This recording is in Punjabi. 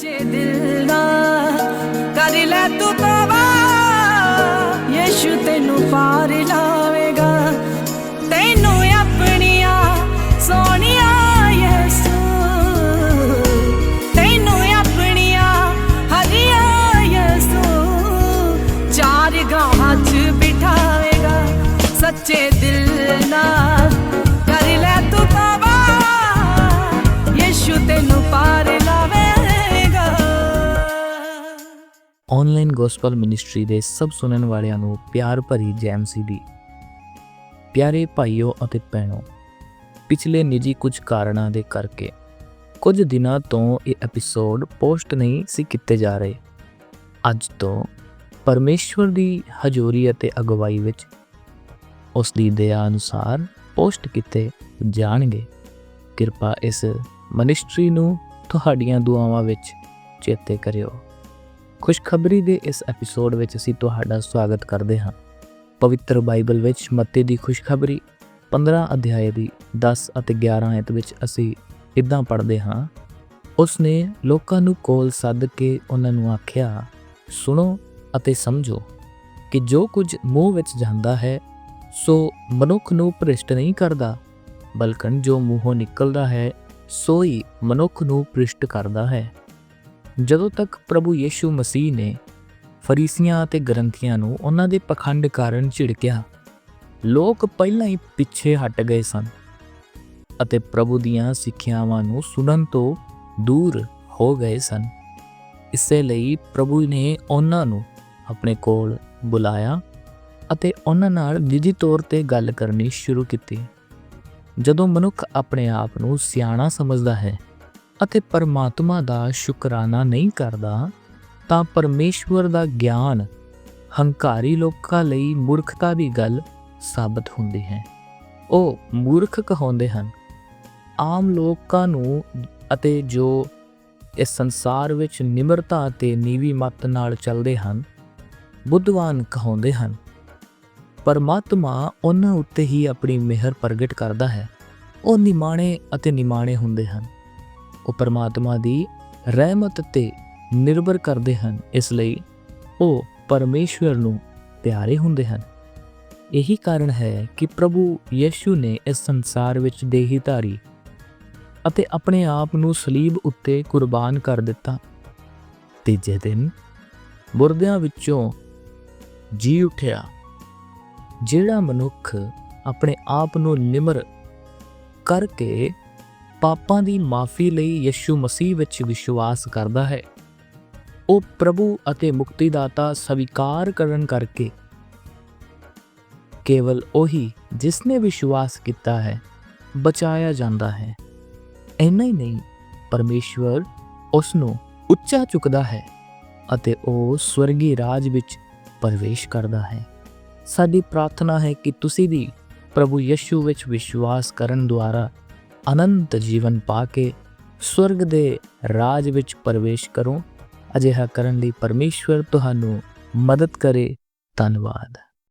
যে দিল ਆਨਲਾਈਨ ਗੋਸਪਲ ਮਿਨਿਸਟਰੀ ਦੇ ਸਭ ਸੁਣਨ ਵਾਲਿਆਂ ਨੂੰ ਪਿਆਰ ਭਰੀ ਜੈਮਸੀ ਦੀ ਪਿਆਰੇ ਭਾਈਓ ਅਤੇ ਭੈਣੋ, ਪਿਛਲੇ ਨਿੱਜੀ ਕੁਝ ਕਾਰਨਾਂ ਦੇ ਕਰਕੇ ਕੁਝ ਦਿਨਾਂ ਤੋਂ ਇਹ ਐਪੀਸੋਡ ਪੋਸਟ ਨਹੀਂ ਸੀ ਕੀਤੇ ਜਾ ਰਹੇ। ਅੱਜ ਤੋਂ ਪਰਮੇਸ਼ਵਰ ਦੀ ਹਜ਼ੂਰੀ ਅਤੇ ਅਗਵਾਈ ਵਿੱਚ ਉਸ ਦੀ ਦਇਆ ਅਨੁਸਾਰ ਪੋਸਟ ਕੀਤੇ ਜਾਣਗੇ। ਕਿਰਪਾ ਇਸ ਮਿਨਿਸਟਰੀ ਨੂੰ ਤੁਹਾਡੀਆਂ ਦੁਆਵਾਂ ਵਿੱਚ ਚੇਤੇ ਕਰਿਓ। ਖੁਸ਼ਖਬਰੀ ਦੇ ਇਸ ਐਪੀਸੋਡ ਵਿੱਚ ਅਸੀਂ ਤੁਹਾਡਾ ਸਵਾਗਤ ਕਰਦੇ ਹਾਂ। ਪਵਿੱਤਰ ਬਾਈਬਲ ਵਿੱਚ ਮੱਤੇ ਦੀ ਖੁਸ਼ਖਬਰੀ 15 ਅਧਿਆਏ ਦੀ 10 ਅਤੇ 11 ਆਇਤ ਵਿੱਚ ਅਸੀਂ ਇਦਾਂ ਪੜ੍ਹਦੇ ਹਾਂ। ਉਸ ਨੇ ਲੋਕਾਂ ਨੂੰ ਕੋਲ ਸੱਦ ਕੇ ਉਹਨਾਂ ਨੂੰ ਆਖਿਆ, ਸੁਣੋ ਅਤੇ ਸਮਝੋ ਕਿ ਜੋ ਕੁਝ ਮੂੰਹ ਵਿੱਚ ਜਾਂਦਾ ਹੈ, ਸੋ ਮਨੁੱਖ ਨੂੰ ਭ੍ਰਿਸ਼ਟ ਨਹੀਂ ਕਰਦਾ ਬਲਕਨ ਜੋ ਮੂੰਹੋਂ ਨਿਕਲਦਾ ਹੈ, ਸੋ ਹੀ ਮਨੁੱਖ ਨੂੰ ਭ੍ਰਿਸ਼ਟ ਕਰਦਾ ਹੈ। ਜਦੋਂ ਤੱਕ ਪ੍ਰਭੂ ਯੀਸ਼ੂ ਮਸੀਹ ਨੇ ਫਰੀਸੀਆਂ ਅਤੇ ਗ੍ਰੰਥੀਆਂ ਨੂੰ ਉਹਨਾਂ ਦੇ ਪਖੰਡ ਕਾਰਨ ਝਿੜਕਿਆ, ਲੋਕ ਪਹਿਲਾਂ ਹੀ ਪਿੱਛੇ ਹਟ ਗਏ ਸਨ ਅਤੇ ਪ੍ਰਭੂ ਦੀਆਂ ਸਿੱਖਿਆਵਾਂ ਨੂੰ ਸੁਣਨ ਤੋਂ ਦੂਰ ਹੋ ਗਏ ਸਨ। ਇਸੇ ਲਈ ਪ੍ਰਭੂ ਨੇ ਉਹਨਾਂ ਨੂੰ ਆਪਣੇ ਕੋਲ ਬੁਲਾਇਆ ਅਤੇ ਉਹਨਾਂ ਨਾਲ ਨਿੱਜੀ ਤੌਰ ਤੇ ਗੱਲ ਕਰਨੀ ਸ਼ੁਰੂ ਕੀਤੀ। ਜਦੋਂ ਮਨੁੱਖ ਆਪਣੇ ਆਪ ਨੂੰ ਸਿਆਣਾ ਸਮਝਦਾ ਹੈ ਅਤੇ ਪਰਮਾਤਮਾ ਦਾ ਸ਼ੁਕਰਾਨਾ ਨਹੀਂ ਕਰਦਾ, ਤਾਂ ਪਰਮੇਸ਼ਵਰ ਦਾ ਗਿਆਨ ਹੰਕਾਰੀ ਲੋਕਾਂ ਲਈ ਮੂਰਖਤਾ ਦੀ ਗੱਲ ਸਾਬਤ ਹੁੰਦੀ ਹੈ। ਉਹ ਮੂਰਖ ਕਹਾਉਂਦੇ ਹਨ, ਆਮ ਲੋਕਾਂ ਨੂੰ ਅਤੇ ਜੋ ਇਸ ਸੰਸਾਰ ਵਿੱਚ ਨਿਮਰਤਾ ਅਤੇ ਨੀਵੀ ਮੱਤ ਨਾਲ ਚੱਲਦੇ ਹਨ, ਬੁੱਧਵਾਨ ਕਹਾਉਂਦੇ ਹਨ, ਪਰਮਾਤਮਾ ਉਹਨਾਂ ਉੱਤੇ ਹੀ ਆਪਣੀ ਮਿਹਰ ਪ੍ਰਗਟ ਕਰਦਾ ਹੈ। ਉਹ ਨਿਮਾਣੇ ਅਤੇ ਨਿਮਾਣੇ ਹੁੰਦੇ ਹਨ। ਉਹ ਪਰਮਾਤਮਾ ਦੀ ਰਹਿਮਤ ਤੇ ਨਿਰਭਰ ਕਰਦੇ ਹਨ, ਇਸ ਲਈ ਉਹ ਪਰਮੇਸ਼ਵਰ ਨੂੰ ਪਿਆਰੇ ਹੁੰਦੇ ਹਨ। ਇਹੀ ਕਾਰਨ ਹੈ ਕਿ ਪ੍ਰਭੂ ਯਿਸੂ ਨੇ ਇਸ ਸੰਸਾਰ ਵਿੱਚ ਦੇਹੀ ਧਾਰੀ ਅਤੇ ਆਪਣੇ ਆਪ ਨੂੰ ਸਲੀਬ ਉੱਤੇ ਕੁਰਬਾਨ ਕਰ ਦਿੱਤਾ। ਤੀਜੇ ਦਿਨ ਮੁਰਦਿਆਂ ਵਿੱਚੋਂ ਜੀ ਉਠਿਆ, ਜਿਹੜਾ ਮਨੁੱਖ ਆਪਣੇ ਆਪ ਨੂੰ ਨਿਮਰ ਕਰਕੇ ਪਾਪਾਂ ਦੀ ਮਾਫੀ ਲਈ ਯਿਸੂ ਮਸੀਹ ਵਿੱਚ ਵਿਸ਼ਵਾਸ ਕਰਦਾ ਹੈ। ਉਹ ਪ੍ਰਭੂ ਅਤੇ ਮੁਕਤੀਦਾਤਾ ਸਵੀਕਾਰ ਕਰਨ ਕਰਕੇ ਕੇਵਲ ਉਹੀ ਜਿਸ ਨੇ ਵਿਸ਼ਵਾਸ ਕੀਤਾ ਹੈ, ਬਚਾਇਆ ਜਾਂਦਾ ਹੈ। ਇੰਨਾ ਹੀ ਨਹੀਂ, ਪਰਮੇਸ਼ਵਰ ਉਸ ਨੂੰ ਉੱਚਾ ਚੁੱਕਦਾ ਹੈ ਅਤੇ ਉਹ ਸਵਰਗੀ ਰਾਜ ਵਿੱਚ ਪ੍ਰਵੇਸ਼ ਕਰਦਾ ਹੈ। ਸਾਡੀ ਪ੍ਰਾਰਥਨਾ ਹੈ ਕਿ ਤੁਸੀਂ ਵੀ ਪ੍ਰਭੂ ਯਿਸੂ ਵਿੱਚ ਵਿਸ਼ਵਾਸ ਕਰਨ ਦੁਆਰਾ ਅਨੰਤ ਜੀਵਨ ਪਾ ਕੇ ਸਵਰਗ ਦੇ ਰਾਜ ਵਿੱਚ ਪ੍ਰਵੇਸ਼ ਕਰੋ। ਅਜਿਹਾ ਕਰਨ ਲਈ ਪਰਮੇਸ਼ਵਰ ਤੁਹਾਨੂੰ ਮਦਦ ਕਰੇ। ਧੰਨਵਾਦ।